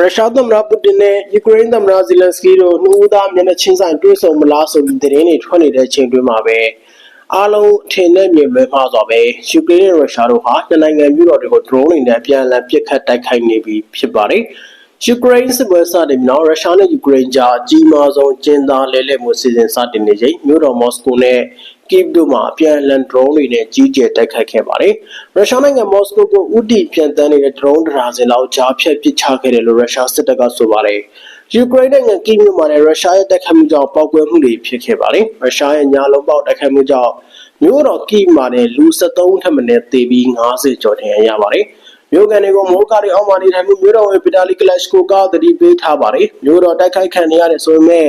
ရုရှားသမ္မတပူတင်နဲ့ယူကရိန်းသမ္မတဇီလန်စကီတို့နှစ်ဦးသားမျက်နှာချင်းဆိုင်တွေ့ဆုံမလားဆိုပြီးသတင်းတွေထွက်နေတဲ့အချိန်တွင်းမှာပဲအားလုံးအထင်နဲ့မြင်လွဲမှားစွာပဲယူကရိန်းနဲ့ရုရှားတို့ဟာနှစ်နိုင်ငံမြို့တော်တွေကို drone တွေနဲ့အပြန်အလှန်ပစ်ခတ်တိုက်ခိုက်နေပြီဖြစ်ပါတယ်။ယူကရိန်းစစ်ပွဲစတင်ပြီးနောက်ရုရှားနဲ့ယူကရိန်းကြားအကြီးမားဆုံးကျင်းသားလဲလှယ်မှုစီစဉ်စတင်နေချိန်မြို့တော်မော်စကိုနဲ့ ကိဗ်တို့မှာအပြန်အလှန် drone တွေနဲ့ကြီးကျယ်တိုက်ခိုက်ခဲ့ပါတယ်။ရုရှားနိုင်ငံမော်စကိုကိုဥတီပြန်တန်းနေတဲ့ drone တစ်ဒါဇင်လောက်ကြားဖြတ်ပစ်ချခဲ့တယ်လို့ရုရှားစစ်တပ်ကဆိုပါတယ်။ယူကရိန်းနိုင်ငံကိဗ်မြို့မှာလည်းရုရှားရဲ့တိုက်ခိုက်မှုကြောင့်ပောက်ကွဲမှုတွေဖြစ်ခဲ့ပါတယ်။ရုရှားရဲ့ညာလုံးပေါက်တိုက်ခိုက်မှုကြောင့်မြို့တော်ကိဗ်မှာလည်းလူ73ထက်မနည်းသေပြီး90ကျော်ထင်ရပါတယ်။ မြို့ကန်တွေကိုမိုးကားတွေအောက်မှာနေထိုင်မှုမြို့တော်ဝင်ပီတာလီကလပ်စကိုကသတိပေးထားပါတယ်မြို့တော်တိုက်ခိုက်ခံနေရတယ်ဆိုပေမဲ့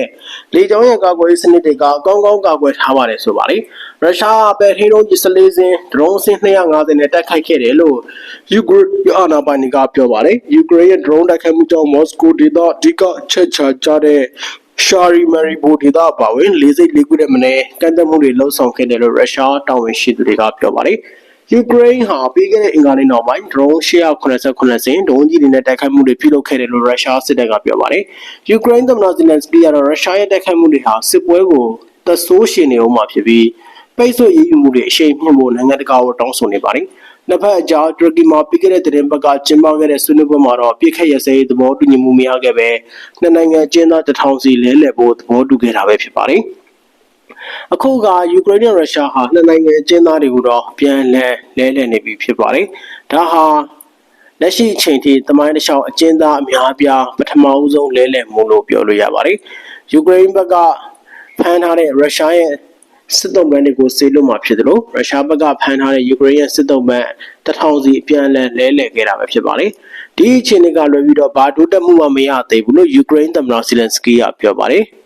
လေကြောင်းရဲ့ကာကွယ်ရေးစနစ်တွေကကောင်းကောင်းကာကွယ်ထားပါတယ်ဆိုပါတယ်ရုရှားပဲထင်းလုံးကြီး14စင်းဒရုန်းစင်း250နဲ့တိုက်ခိုက်ခဲ့တယ်လို့ယူကရိန်းအာဏာပိုင်တွေကပြောပါတယ်ယူကရိန်းရဲ့ drone တိုက်ခိုက်မှုကြောင့်မော်စကိုဒေသအဓိကအချက်ချာကြတဲ့ရှာရီမရီဘိုဒေသပါဝင်လေးစိတ်လေးခုတဲ့မနေ့ကန့်သက်မှုတွေလှုံ့ဆော်ခဲ့တယ်လို့ရုရှားတာဝန်ရှိသူတွေကပြောပါတယ် ယူကရိန်းဟာပြီးခဲ့တဲ့အင်္ဂါနေ့နောက်ပိုင်း drone 889စင်းဒုံးကြီးတွေနဲ့တိုက်ခိုက်မှုတွေပြုလုပ်ခဲ့တယ်လို့ရုရှားစစ်တပ်ကပြောပါတယ်။ယူကရိန်းသမ္မတဇီလန်စကီကတော့ရုရှားရဲ့တိုက်ခိုက်မှုတွေဟာစစ်ပွဲကိုသက်ဆိုးရှင်နေအောင်မှာဖြစ်ပြီးပိတ်ဆို့ရေးယူမှုတွေအရှိန်မြင့်ဖို့နိုင်ငံတကာကိုတောင်းဆိုနေပါတယ်။နှစ်ဖက်အကြားတူရကီမှာပြီးခဲ့တဲ့သတင်းပတ်ကကျင်းပခဲ့တဲ့ဆွေးနွေးပွဲမှာတော့ပြစ်ခတ်ရစဲသဘောတူညီမှုမရခဲ့ပဲနှစ်နိုင်ငံကျင်းသားတထောင်စီလဲလှယ်ဖို့သဘောတူခဲ့တာပဲဖြစ်ပါတယ်။ အခုကယူကရိန်းနဲ့ရုရှားဟာနှစ်နိုင်ငံအကျဉ်းသားတွေကိုတော့ပြန်လည်လဲလှယ်နေပြီဖြစ်ပါတယ်။ဒါဟာလက်ရှိအချိန်ထိတမိုင်းတစ်လျှောက်အကျဉ်းသားအများအပြားပထမဦးဆုံးလဲလှယ်မှုလို့ပြောလို့ရပါတယ်။ယူကရိန်းဘက်ကဖမ်းထားတဲ့ရုရှားရဲ့စစ်တုံးပန်းတွေကိုစေလွှတ်မှာဖြစ်တယ်လို့ရုရှားဘက်ကဖမ်းထားတဲ့ယူကရိန်းရဲ့စစ်တုံးပန်းတစ်ထောင်စီအပြန်အလှန်လဲလှယ်ခဲ့တာပဲဖြစ်ပါတယ်။ဒီအခြေအနေကလွယ်ပြီးတော့ဘာတိုးတက်မှုမှမရသေးဘူးလို့ယူကရိန်းသမ္မတဇီလန်စကီကပြောပါတယ်။